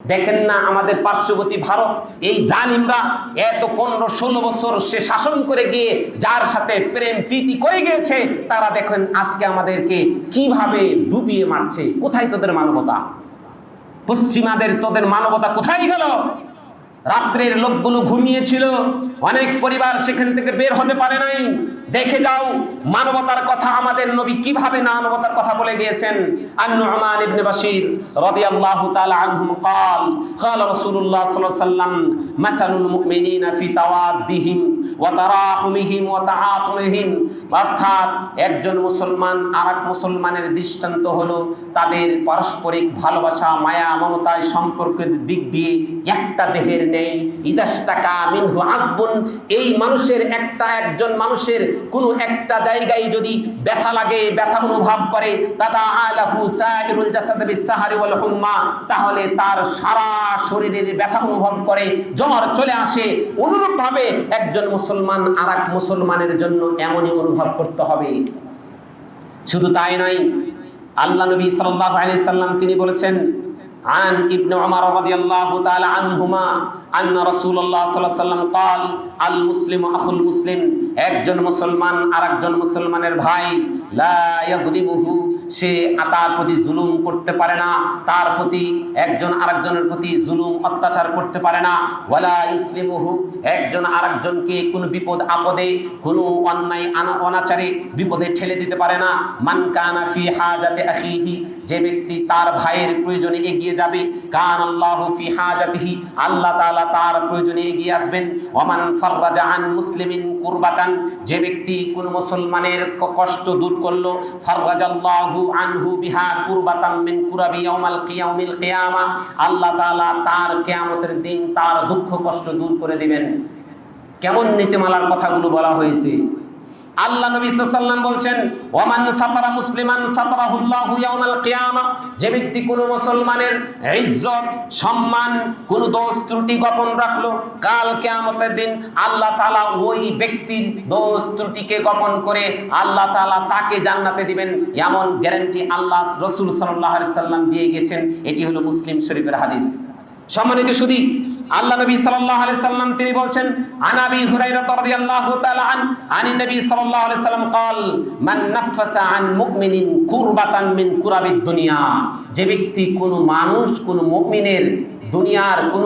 দেখেন না আমাদের পার্শ্ববর্তী ভারত, এই জালিমরা এত পনেরো ষোলো বছর সে শাসন করে গিয়ে যার সাথে প্রেম প্রীতি করে গিয়েছে, তারা দেখেন আজকে আমাদেরকে কীভাবে ডুবিয়ে মারছে। কোথায় তোদের মানবতা? পশ্চিমাদের তোদের মানবতা কোথায় গেল? রাত্রের লোকগুলো ঘুমিয়েছিল অনেক পরিবার সেখান থেকে বের হতে পারে নাই দেখে যাও মানবতার কথা আমাদের নবী কিভাবে না মানবতার কথা বলে গিয়েছেন আন নু'মান ইবনে বাশির রাদিয়াল্লাহু তাআলা আনহুম قال قال رسول الله صلى الله عليه وسلم مثل المؤمنين في توادهم وتراحمهم وتعاطفهم অর্থাৎ একজন মুসলমান আরেক মুসলমানের দৃষ্টান্ত হলো তাদের পারস্পরিক ভালোবাসা মায়া মমতায় সম্পর্কের দিক দিয়ে একটা দেহের নেই। ইদাস্তাকা মিনহু আকবুন এই মানুষের একটা একজন মানুষের একটা জায়গায় যদি ব্যথা লাগে, ব্যথা অনুভব করে আলাহু সাইরুল ওয়াল হুম্মা, তাহলে তার সারা শরীরের ব্যথা অনুভব করে, জ্বর চলে আসে। অনুরূপভাবে একজন মুসলমান আরেক মুসলমানের জন্য এমনই অনুভব করতে হবে। শুধু তাই নয়, আল্লাহ নবী সাল্লাল্লাহু আলাইহি সাল্লাম তিনি বলেছেন عن ابن عمر رضي الله تعالى عنهما أن رسول الله صلى الله عليه وسلم قال المسلم أخو المسلم একজন মুসলমান আরেকজন মুসলমানের ভাই লা ইয়াযলিমুহু সে তার প্রতি জুলুম করতে পারে না, তার প্রতি একজন আরেকজনের প্রতি জুলুম, অত্যাচার করতে পারে না। ওয়ালা ইসলিমুহু, একজন আরেকজনকে কোনো বিপদ, আপদে, কোনো অন্যায় অনাচারে বিপদে ঠেলে দিতে পারে না। মান কানা ফি হাজাতে আখিহি, যে ব্যক্তি তার ভাইয়ের প্রয়োজনে এগিয়ে যাবে কান আল্লাহু ফি হাজাতিহি, আল্লাহ তাআলা তার প্রয়োজনে এগিয়ে আসবেন। ওমান ফাররাজা আন মুসলিমিন কুরবাতান, যে ব্যক্তি কোন মুসলমানের কষ্ট দূর করল, ফাররাজাল্লাহু আনহু বিহা কুরবাতাম মিন কুরাবি ইয়াউমাল কিয়াউমিল কিয়ামা, আল্লাহ তাআলা তার কিয়ামতের দিন তার দুঃখ কষ্ট দূর করে দিবেন। কেমন নীতিমালার কথাগুলো বলা হয়েছে? আল্লাহ নবী সাল্লাম বলছেন ওমান সাতারা মুসলিমান সাতারাহুল্লাহু ইয়াউমাল কিয়ামা যে ব্যক্তি কোনো মুসলমানের ইজ্জত, সম্মান, কোন দোষ ত্রুটি গোপন রাখল, কাল কিয়ামতের দিন আল্লাহ তাআলা ওই ব্যক্তির দোষ ত্রুটিকে গোপন করে আল্লাহ তাআলা তাকে জান্নাতে দিবেন। এমন গ্যারান্টি আল্লাহ রসুল সাল্লাল্লাহু আলাইহি সাল্লাম দিয়ে গেছেন। এটি হলো মুসলিম শরীফের হাদিস। সম্মানিত সুদী আল্লাহ নবী সাল্লাল্লাহু আলাইহি সাল্লাম তিনি বলছেন আনাবি হুরায়রা রাদিয়াল্লাহু তাআলা আন আনি নবী সাল্লাল্লাহু আলাইহি সাল্লাম قال মান নাফাসা আন মুমিনিন কুরবাতান মিন কুরাবিদ দুনিয়া যে ব্যক্তি কোন মানুষ কোন মুমিনের দুনিয়ার কোন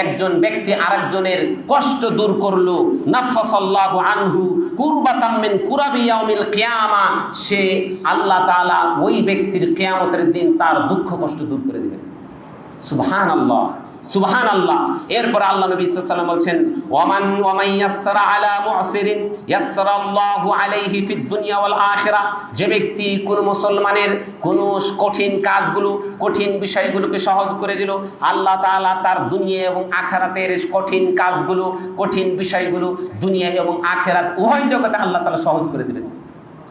একজন ব্যক্তি আরেকজনের কষ্ট দূর করলো নাফাসাল্লাহু আনহু কুরবাতাম মিন কুরাবি ইয়াউমিল কিয়ামা সে আল্লাহ তাআলা ওই ব্যক্তির কিয়ামতের দিন তার দুঃখ কষ্ট দূর করে দিবেন সুবহান আল্লাহ সুবহান আল্লাহ এরপর আল্লাহ নবী সাল্লাল্লাহু বলছেন, ওয়ামান ওয়ামান ইয়াসসারা আলা মুসিরিন ইয়াসসারা আল্লাহু আলাইহি ফিদ দুনিয়া ওয়াল আখিরা. যে ব্যক্তি কোন মুসলমানের কোন কঠিন কাজগুলো, কঠিন বিষয়গুলোকে সহজ করে দিল, আল্লাহ তাআলা তার দুনিয়া এবং আখিরাতের কঠিন কাজগুলো, কঠিন বিষয়গুলো দুনিয়া এবং আখিরাত উভয় জগতে আল্লাহ তাআলা সহজ করে দিলেন।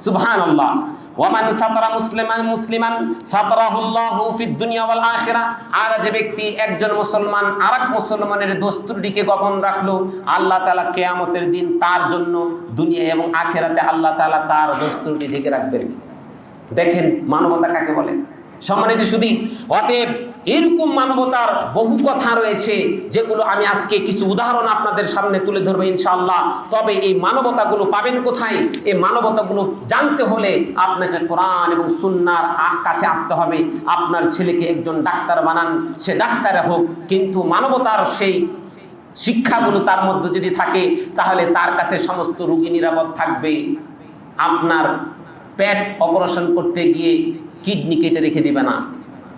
সুবহান আল্লাহ ওয়ামান সাতরা মুসলিমান মুসলিমান, সাতরাহুল্লাহু ফিদ দুনিয়া ওয়াল আখিরা। আর যে ব্যক্তি একজন মুসলমান, আরেক মুসলমানের দস্তুরটিকে গোপন রাখল, আল্লাহ তাআলা কিয়ামতের দিন তার জন্য দুনিয়া এবং আখিরাতে আল্লাহ তাআলা তার দস্তুরটি ঢেকে রাখবেন। দেখেন মানবতা কাকে বলে? সম্মানিত শুধু অতএব এরকম মানবতার বহু কথা রয়েছে যেগুলো আমি আজকে কিছু উদাহরণ আপনাদের সামনে তুলে ধরবো ইনশাআল্লাহ। তবে এই মানবতাগুলো পাবেন কোথায়? এই মানবতাগুলো জানতে হলে আপনাকে কোরআন এবং সুন্নার কাছে আসতে হবে। আপনার ছেলেকে একজন ডাক্তার বানান, সে ডাক্তারে হোক, কিন্তু মানবতার সেই শিক্ষাগুলো তার মধ্যে যদি থাকে, তাহলে তার কাছে সমস্ত রুগী নিরাপদ থাকবে। আপনার পেট অপারেশন করতে গিয়ে কিডনি কেটে রেখে দিবে না।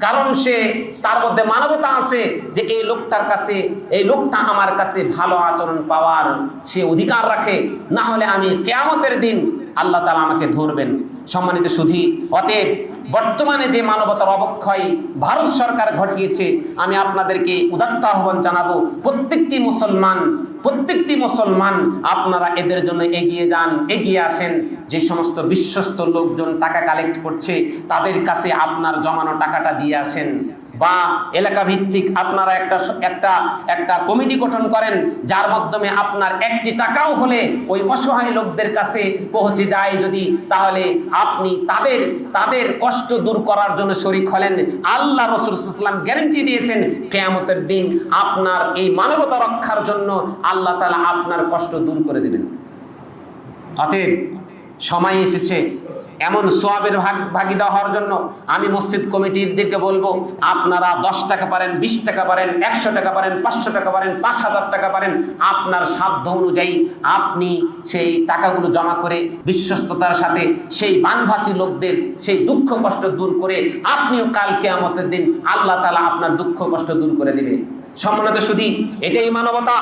কারণ সে তার মধ্যে মানবতা আছে যে এই লোকটার কাছে, এই লোকটা আমার কাছে ভালো আচরণ পাওয়ার সে অধিকার রাখে। না হলে আমি কেয়ামতের দিন আল্লাহ তালা আমাকে ধরবেন। সম্মানিত সুধী, অতএব বর্তমানে যে মানবতার অবক্ষয় ভারত সরকার ঘটিয়েছে, আমি আপনাদেরকে উদাত্ত আহ্বান জানাব, প্রত্যেকটি মুসলমান প্রত্যেকটি মুসলমান আপনারা এদের জন্য এগিয়ে যান, এগিয়ে আসেন। যে সমস্ত বিশ্বস্ত লোকজন টাকা কালেক্ট করছে, তাদের কাছে আপনার জমানো টাকাটা দিয়ে আসেন। বা এলাকা ভিত্তিক আপনারা একটা একটা একটা কমিটি গঠন করেন, যার মাধ্যমে আপনার একটি টাকাও হলে ওই অসহায় লোকদের কাছে পৌঁছে যায়। যদি তাহলে আপনি তাদের তাদের কষ্ট দূর করার জন্য শরিক হলেন। আল্লাহ রসুলাম গ্যারেন্টি দিয়েছেন, কেয়ামতের দিন আপনার এই মানবতা রক্ষার জন্য আল্লাহ তালা আপনার কষ্ট দূর করে দেবেন। অতএব সময় এসেছে। এমন সোয়াবের ভাগ ভাগিদা হওয়ার জন্য আমি মসজিদ কমিটির দিকে বলব, আপনারা দশ টাকা পারেন, বিশ টাকা পারেন, একশো টাকা পারেন, পাঁচশো টাকা পারেন, পাঁচ হাজার টাকা পারেন, আপনার সাধ্য অনুযায়ী আপনি সেই টাকাগুলো জমা করে বিশ্বস্ততার সাথে সেই বানভাসী লোকদের সেই দুঃখ কষ্ট দূর করে আপনিও কালকে আমাদের দিন আল্লাহ তালা আপনার দুঃখ কষ্ট দূর করে দেবে। সম্মানিত শুধু এটাই মানবতা।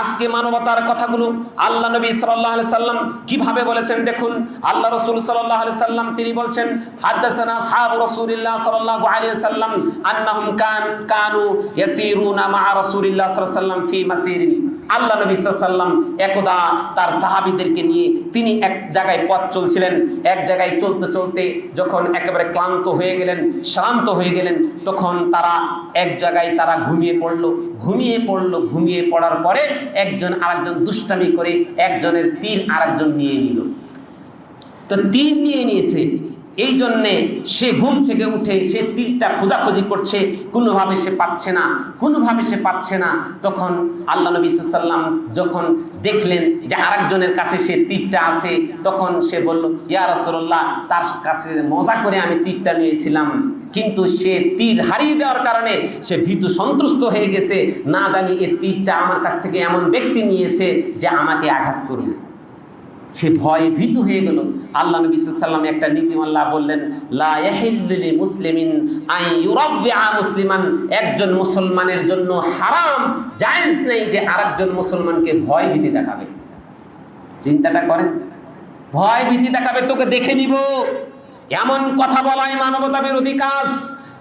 আজকে মানবতার কথাগুলো আল্লাহ নবী আলাইহি সাল্লাম কীভাবে বলেছেন দেখুন। আল্লাহ রসুল আলাইহি সাল্লাম তিনি বলছেন হাদাসানা আসহাবু রসুলিল্লাহ সাল্লাল্লাহু আলাইহি সাল্লাম আন্নাহুম কান, কানু ইয়াসিরুনা মা রাসূলিল্লাহ সাল্লাল্লাহু আলাইহি সাল্লাম ফি মাসিরিন। আল্লাহ নবী সাল্লাম একদা তার সাহাবিদেরকে নিয়ে তিনি এক জায়গায় পথ চলছিলেন। এক জায়গায় চলতে চলতে যখন একেবারে ক্লান্ত হয়ে গেলেন, শ্রান্ত হয়ে গেলেন, তখন তারা এক জায়গায় তারা ঘুমিয়ে পড়ল। ঘুমিয়ে পড়ল, ঘুমিয়ে পড়ার পরে একজন আরেকজন দুষ্টামি করে একজনের তীর আরেকজন নিয়ে নিল। তো তীর নিয়ে নিয়েছে। এই জন্যে সে ঘুম থেকে উঠে সে তীরটা খোঁজাখুঁজি করছে, কোনোভাবে সে পাচ্ছে না, কোনোভাবে সে পাচ্ছে না। তখন আল্লাহ নবী সাল্লাম যখন দেখলেন যে আরেকজনের কাছে সে তীরটা আছে, তখন সে বলল, ইয়া রসল্লাহ তার কাছে মজা করে আমি তীরটা নিয়েছিলাম। কিন্তু সে তীর হারিয়ে দেওয়ার কারণে সে ভীতু সন্ত্রস্ত হয়ে গেছে। না জানি এ তীরটা আমার কাছ থেকে এমন ব্যক্তি নিয়েছে যে আমাকে আঘাত করবে। সে ভয়ে ভীতু হয়ে গেল। আল্লাহ নবী সাল্লাম একটা নীতিমাল্লা বললেন, লা ইয়াহিল্লুলি মুসলিমিন আই মুসলিমান। একজন মুসলমানের জন্য হারাম জায়েজ নেই যে আরেকজন মুসলমানকে ভয় ভীতি দেখাবে। চিন্তাটা করেন, ভয় ভীতি দেখাবে, তোকে দেখে নিব। এমন কথা বলাই মানবতা বিরোধী কাজ।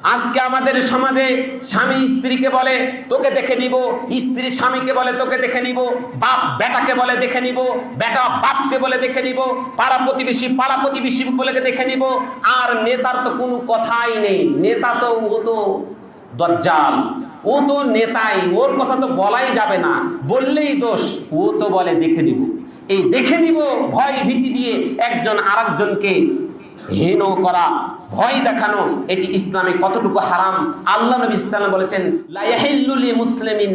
আজকে আমাদের সমাজে স্বামী স্ত্রীকে বলে, তোকে দেখে নিব। স্ত্রী স্বামীকে বলে, তোকে দেখে নিব। বাপ বেটাকে বলে, দেখে নিব। বেটা বাপকে বলে, দেখে নিব। পাড়া প্রতিবেশী পাড়া প্রতিবেশী বলে, দেখে নিব। আর নেতার তো কোনো কথাই নেই। নেতা তো, ও তো দজ্জাল। ও তো নেতাই। ওর কথা তো বলাই যাবে না। বললেই দোষ। ও তো বলে, দেখে নিব। এই দেখে নিব ভয় ভীতি দিয়ে একজন আরেকজনকে হীন করা ভয় দেখানো, এটি ইসলামে কতটুকু হারাম? আল্লাহ নবী ইসলাম বলেছেন মুসলিমিন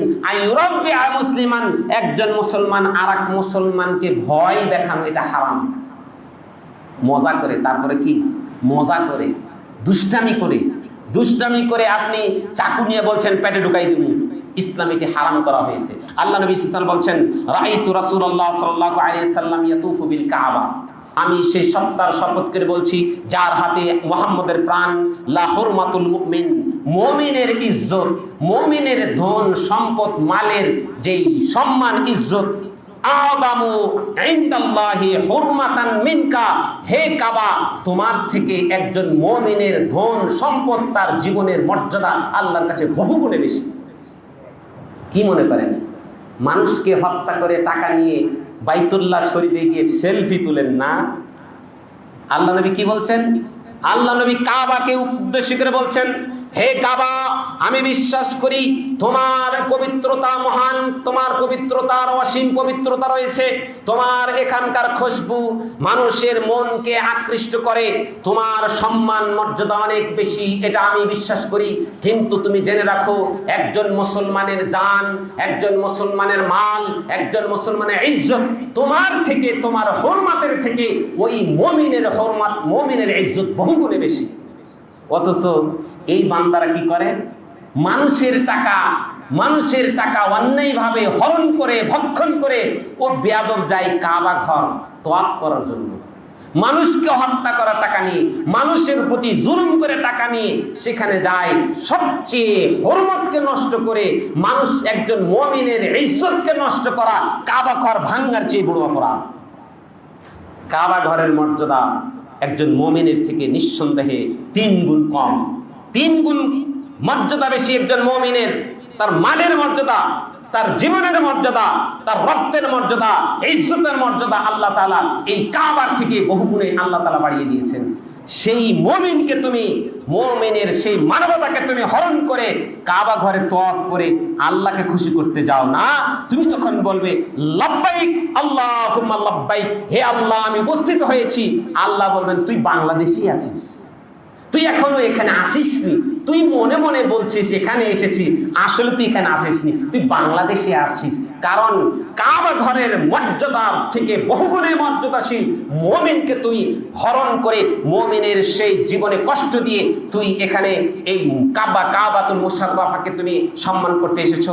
মুসলিমান। একজন মুসলমান আরেক মুসলমানকে ভয় দেখানো, এটা হারাম। মজা করে, তারপরে কি? মজা করে, দুষ্টামি করে। দুষ্টামি করে আপনি চাকু নিয়ে বলছেন, পেটে ঢুকাই দিব। ইসলাম এটি হারাম করা হয়েছে। আল্লাহ নবী ইসলাম বলছেন রাইতু রাসূলুল্লাহ সাল্লাল্লাহু আলাইহি সাল্লাম ইয়াতুফু বিল কাবা। আমি সেই সত্তার শপথ করে বলছি, যার হাতে মোহাম্মদের প্রাণ লাহরমাতুল মুমিন, মমিনের ইজ্জত, মমিনের ধন, সম্পদ, মালের যেই সম্মান, ইজ্জত, আদামু ইনদাল্লাহি হুরমাতান মিনকা। হে কাবা, তোমার থেকে একজন মুমিনের ধন, সম্পদ তার জীবনের মর্যাদা আল্লাহর কাছে বহুগুণে বেশি। কি মনে করেন? মানুষকে হত্যা করে টাকা নিয়ে বাইতুল্লাহ শরীফে গিয়ে সেলফি তুলেন না। আল্লাহ নবী কি বলছেন? আল্লাহ নবী কাবাকে উদ্দেশ্য করে বলছেন, হে কাবা আমি বিশ্বাস করি তোমার পবিত্রতা মহান, তোমার পবিত্রতার অসীম পবিত্রতা রয়েছে। তোমার এখানকার খুশবু মানুষের মনকে আকৃষ্ট করে। তোমার সম্মান মর্যাদা অনেক বেশি, এটা আমি বিশ্বাস করি। কিন্তু তুমি জেনে রাখো, একজন মুসলমানের জান, একজন মুসলমানের মাল, একজন মুসলমানের ইজ্জত, তোমার থেকে, তোমার হরমাতের থেকে ওই মমিনের হরমাত, মমিনের ইজ্জত বহুগুণে বেশি। অথচ এই বান্দারা কি করে? মানুষের টাকা মানুষের টাকা অন্যায়ভাবে হরণ করে, ভক্ষণ করে ও বেয়াদব যায় কাবা ঘর তোয়াফ করার জন্য। মানুষকে হত্যা করা টাকা নিয়ে, মানুষের প্রতি জুলুম করে টাকা নিয়ে সেখানে যায় সবচেয়ে হরমতকে নষ্ট করে মানুষ একজন মমিনের ইজ্জতকে নষ্ট করা কাবা ঘর ভাঙ্গার চেয়ে বড় অপরাধ। কাবা ঘরের মর্যাদা একজন মমিনের থেকে নিঃসন্দেহে তিন গুণ কম। তিন গুণ মর্যাদা বেশি একজন মমিনের। তার মালের মর্যাদা, তার জীবনের মর্যাদা, তার রক্তের মর্যাদা, ইজ্জতের মর্যাদা আল্লাহ তালা এই কাবার থেকে বহু গুণে আল্লাহ তালা বাড়িয়ে দিয়েছেন। সেই মমিনকে তুমি, মমিনের সেই মানবতাকে তুমি হরণ করে কাবা ঘরে তোয়াফ করে আল্লাহকে খুশি করতে যাও না। তুমি যখন বলবে, লাব্বাইক আল্লাহ লাব্বাইক, হে আল্লাহ, আমি উপস্থিত হয়েছি। আল্লাহ বলবেন, তুই বাংলাদেশি আছিস। তুই এখনও এখানে আসিসনি? তুই মনে মনে বলছিস, এখানে এসেছি। আসলে তুই এখানে আসিস নি তুই বাংলাদেশে আসছিস। কারণ কাবা ঘরের মর্যাদার থেকে বহুগুণে মর্যাদাশীল মমিনকে তুই হরণ করে মমিনের সেই জীবনে কষ্ট দিয়ে তুই এখানে এই কাবা, কাবাতুল মুসারবাফাকে তুমি সম্মান করতে এসেছ।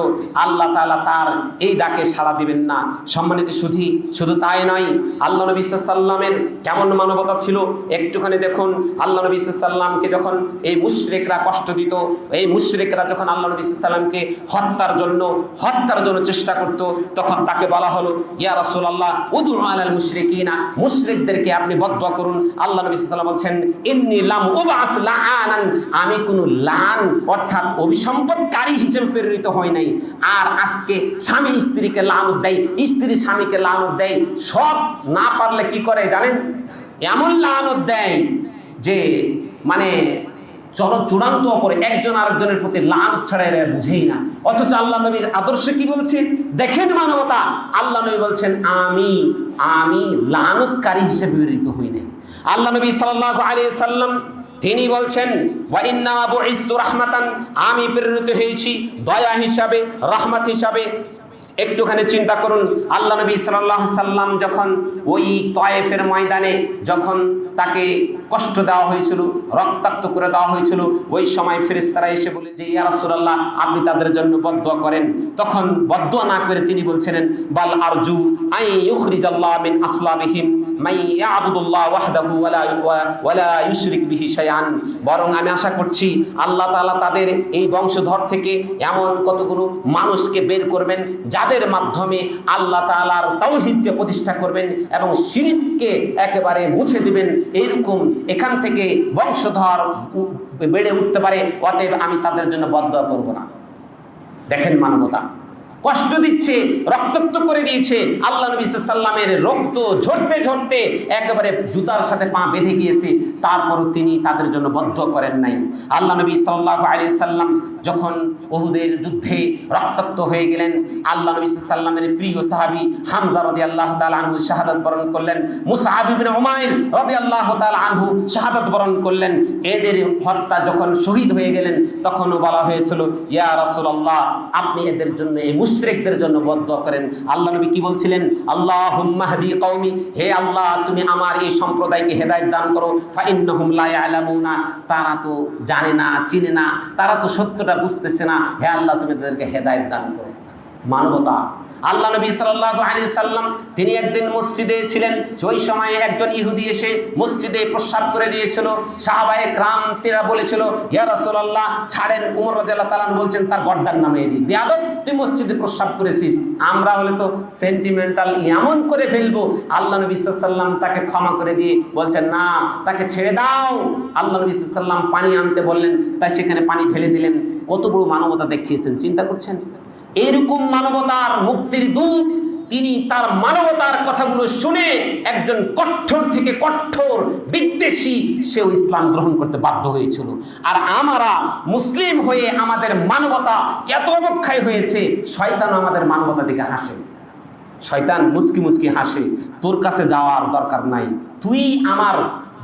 আল্লাহ তাআলা তার এই ডাকে সাড়া দিবেন না। সম্মানিত শুধু শুধু তাই নয়, আল্লাহ নবী সাল্লামের কেমন মানবতা ছিল একটুখানি দেখুন। আল্লাহ নবী সাল্লামকে যখন এই মুশরিকরা কষ্ট দিত, এই মুশরিকরা যখন আল্লাহ নবী সাল্লামকে হত্যার জন্য হত্যার জন্য চেষ্টা করত, তখন তাকে বলা হলো, ইয়া রাসূলুল্লাহ, উদু আলাল মুশরিকিনা, মুশরিকদেরকে আপনি বদদুয়া করুন। আল্লাহ নবী সাল্লাল্লাহু বলছেন, ইন্নী লাম উবাস লাআনান, আমি কোনো লান অর্থাৎ অভিসম্পদকারী হিসেবে প্রেরিত হই নাই। আর আজকে স্বামী স্ত্রীকে লানত দেয়, স্ত্রী স্বামীকে লানত দেয়, সব না পারলে কি করে জানেন? এমন লানত দেয় যে মানে চলো চূড়ান্ত অপরে একজন আরেকজনের প্রতি লানত ছাড়া এরা বুঝেই না। অথচ আল্লাহ নবীর আদর্শ কি বলছে? দেখেন মানবতা। আল্লাহ নবী বলছেন, আমি আমি লানতকারী হিসেবে প্রেরিত হই নাই। আল্লাহ নবী সাল্লাল্লাহু আলাইহি সাল্লাম, তিনি বলছেন আমি প্রেরিত হয়েছি দয়া হিসাবে, রহমত হিসাবে। একটুখানি চিন্তা করুন। আল্লাহ নবী আলাইহি সাল্লাম যখন ওই তয়েফের ময়দানে যখন তাকে কষ্ট দেওয়া হয়েছিল, রক্তাক্ত করে দেওয়া হয়েছিল, ওই সময় ফেরেশতারা এসে বলে যে, ইয়া রাসূলুল্লাহ, আপনি তাদের জন্য বদদুয়া করেন। তখন বদদুয়া না করে তিনি বলছিলেন, বাল আরজু আই ইউখরিজাল্লাহ মিন আসলাবিহিম, মাই ইয়াবুদুল্লাহ ওয়াহদাহু ওয়ালা ওয়ালা ইউশরিক বিহি শাইআন। বরং আমি আশা করছি, আল্লাহ তাআলা তাদের এই বংশধর থেকে এমন কতগুলো মানুষকে বের করবেন যাদের মাধ্যমে আল্লাহ তালার তৌহিদকে প্রতিষ্ঠা করবেন এবং শিরিককে একেবারে মুছে দিবেন, এইরকম এখান থেকে বংশধর বেড়ে উঠতে পারে, অতএব আমি তাদের জন্য বদ্ধ করব না। দেখেন মানবতা। কষ্ট দিচ্ছে রক্তাক্ত করে দিয়েছে। আল্লাহ নবী সাল্লামের রক্ত ঝরতে ঝরতে একেবারে জুতার সাথে পা বেঁধে গিয়েছে। তারপরও তিনি তাদের জন্য বদ্ধ করেন নাই। আল্লাহ নবী সাল্লাহ আলি সাল্লাম যখন ওহুদের যুদ্ধে রক্তাক্ত হয়ে গেলেন, আল্লাহ নবী সাল্লামের প্রিয় সাহাবি হামজা রদি আল্লাহ তাল আনহু শাহাদত বরণ করলেন। মুসাহাবিবিন উমাইর রদি আল্লাহ তাল আনহু শাহাদত বরণ করলেন। এদের হত্যা যখন শহীদ হয়ে গেলেন, তখনও বলা হয়েছিল, ইয়া রাসূলুল্লাহ, আপনি এদের জন্য এই মুশরিকদের জন্য বদ্ধ করেন। আল্লাহ নবী কি বলছিলেন? আল্লাহ হুম্মাহাদি কওমি, হে আল্লাহ, তুমি আমার এই সম্প্রদায়কে হেদায়ত দান করো। ফা ইন্নাহুম লা ইয়ালামুনা, তারা তো জানে না, চিনে না, তারা তো সত্যটা বুঝতেছে না। হে আল্লাহ, তুমি তাদেরকে হেদায়ত দান করো। মানবতা আল্লাহ নবী সাল্লাল্লাহু আলাইহি সাল্লাম, তিনি একদিন মসজিদে ছিলেন, ওই সময়ে একজন ইহুদি এসে মসজিদে প্রস্রাব করে দিয়েছিল, সাহাবায়ে ক্রাম তেরা বলেছিল, ইয়া রাসূলুল্লাহ, ছাড়েন। উমর রাদিয়াল্লাহু তাআলা আনহু বলছেন, তার গর্দার নামে দিন বেয়াদব, তুই মসজিদে প্রস্রাব করেছিস। আমরা হলে তো সেন্টিমেন্টাল এমন করে ফেলব, আল্লাহ নবী সাল্লাম তাকে ক্ষমা করে দিয়ে বলছেন, না, তাকে ছেড়ে দাও। আল্লাহ নবী সাল্লাম পানি আনতে বললেন, তাই সেখানে পানি ঢেলে দিলেন। কত বড় মানবতা দেখিয়েছেন, চিন্তা করছেন? এরকম মানবতার মুক্তির দূত তিনি তার মানবতার কথাগুলো শুনে একজন কঠোর থেকে কঠোর বিদ্বেষী সেও ইসলাম গ্রহণ করতে বাধ্য হয়েছিল। আর আমরা মুসলিম হয়ে আমাদের মানবতা এত অবক্ষয় হয়েছে শয়তান আমাদের মানবতা দিকে হাসে। শয়তান মুচকি মুচকি হাসে, তোর কাছে যাওয়ার দরকার নাই, তুই আমার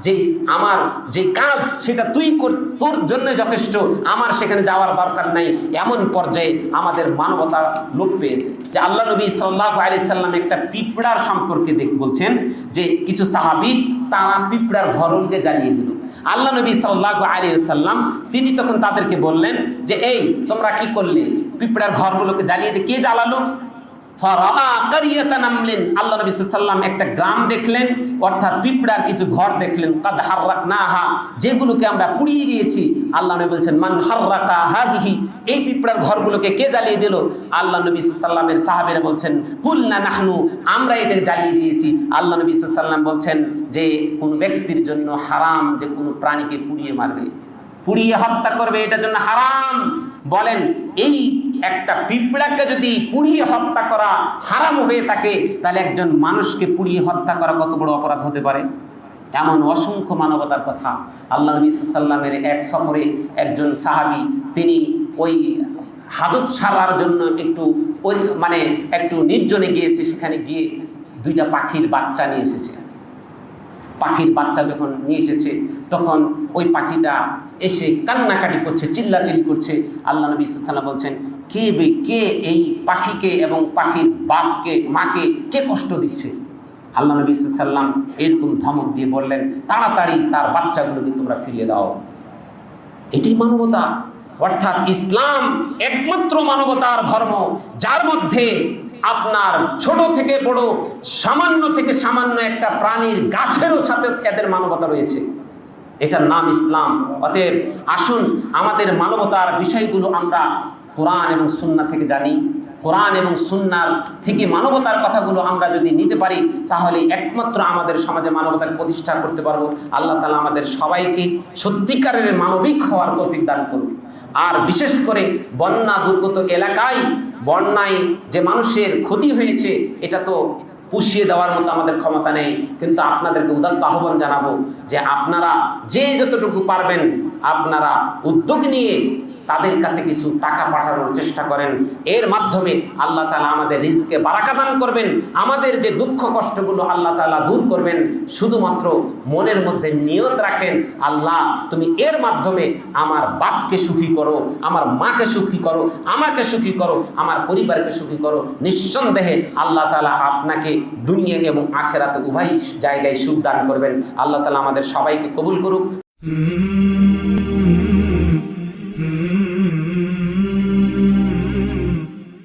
যে আমার যে কাজ সেটা তুই কর, তোর জন্য যথেষ্ট, আমার সেখানে যাওয়ার দরকার নাই। এমন পর্যায়ে আমাদের মানবতা লোপ পেয়েছে। যে আল্লাহ নবী সাল্লাহ আলি সাল্লাম একটা পিঁপড়ার সম্পর্কে দেখ, বলছেন যে কিছু সাহাবি তারা পিঁপড়ার ঘরকে জ্বালিয়ে দিল। আল্লাহ নবী সাল্লাহ আলী সাল্লাম, তিনি তখন তাদেরকে বললেন যে, এই, তোমরা কি করলে? পিঁপড়ার ঘরগুলোকে জ্বালিয়ে দিয়ে কে জ্বালালো? আল্লাহ নবী সাল্লাল্লাহু একটা গ্রাম দেখলেন, অর্থাৎ পিঁপড়ার কিছু ঘর দেখলেন। কাদ হাররাকনাহা, যেগুলোকে আমরা পুড়িয়ে দিয়েছি। আল্লাহ নবী বলছেন, মান হাররাকা হাযিহি এই পিঁপড়ার ঘরগুলোকে কে জ্বালিয়ে দিল? আল্লাহ নবী সাল্লামের সাহাবীরা বলছেন, কুলনা নাহনু আমরা এটাকে জ্বালিয়ে দিয়েছি। আল্লাহ নবী সাল্লাম বলছেন যে, কোন ব্যক্তির জন্য হারাম যে কোনো প্রাণীকে পুড়িয়ে মারবে। পুড়িয়ে হত্যা করবে, এটার জন্য হারাম। বলেন, এই একটা পিঁপড়াকে যদি পুড়িয়ে হত্যা করা হারাম হয়ে থাকে, তাহলে একজন মানুষকে পুড়িয়ে হত্যা করা কত বড় অপরাধ হতে পারে? এমন অসংখ্য মানবতার কথা। আল্লাহ নবী সাল্লামের এক সফরে একজন সাহাবি, তিনি ওই হাজত সারার জন্য একটু ওই মানে একটু নির্জনে গিয়েছে, সেখানে গিয়ে দুইটা পাখির বাচ্চা নিয়ে এসেছে। পাখির বাচ্চা যখন নিয়ে এসেছে, তখন ওই পাখিটা এসে কান্নাকাটি করছে, চিল্লাচিল্লি করছে। আল্লাহ নবী সাল্লাম বলছেন, কে বে, কে এই পাখিকে এবং পাখির বাপকে, মাকে কে কষ্ট দিচ্ছে? আল্লাহ নবী সাল্লাম এরকম ধমক দিয়ে বললেন, তাড়াতাড়ি তার বাচ্চাগুলোকে তোমরা ফিরিয়ে দাও। এটাই মানবতা। অর্থাৎ ইসলাম একমাত্র মানবতার ধর্ম, যার মধ্যে আপনার ছোট থেকে বড়, সামান্য থেকে সামান্য একটা প্রাণীর গাছেরও সাথে এদের মানবতা রয়েছে। এটার নাম ইসলাম। অতএব আসুন, আমাদের মানবতার বিষয়গুলো আমরা কোরআন এবং সুন্না থেকে জানি। কোরআন এবং সুন্নার থেকে মানবতার কথাগুলো আমরা যদি নিতে পারি, তাহলে একমাত্র আমাদের সমাজে মানবতাকে প্রতিষ্ঠা করতে পারব। আল্লাহ তালা আমাদের সবাইকে সত্যিকারের মানবিক হওয়ার তৌফিক দান করুন। আর বিশেষ করে বন্যা দুর্গত এলাকায়, বন্যায় যে মানুষের ক্ষতি হয়েছে, এটা তো পুষিয়ে দেওয়ার মতো আমাদের ক্ষমতা নেই। কিন্তু আপনাদেরকে উদাত্ত আহ্বান জানাব যে আপনারা যে যতটুকু পারবেন, আপনারা উদ্যোগ নিয়ে তাদের কাছে কিছু টাকা পাঠানোর চেষ্টা করেন। এর মাধ্যমে আল্লাহ তালা আমাদের রিজকে বারাকাদান করবেন। আমাদের যে দুঃখ কষ্টগুলো আল্লাহ তালা দূর করবেন, শুধুমাত্র মনের মধ্যে নিয়ত রাখেন, আল্লাহ তুমি এর মাধ্যমে আমার বাপকে সুখী করো, আমার মাকে সুখী করো, আমাকে সুখী করো, আমার পরিবারকে সুখী করো। নিঃসন্দেহে আল্লাহ তালা আপনাকে দুনিয়া এবং আখেরাতে উভয় জায়গায় সুখ দান করবেন। আল্লাহ তালা আমাদের সবাইকে কবুল করুক.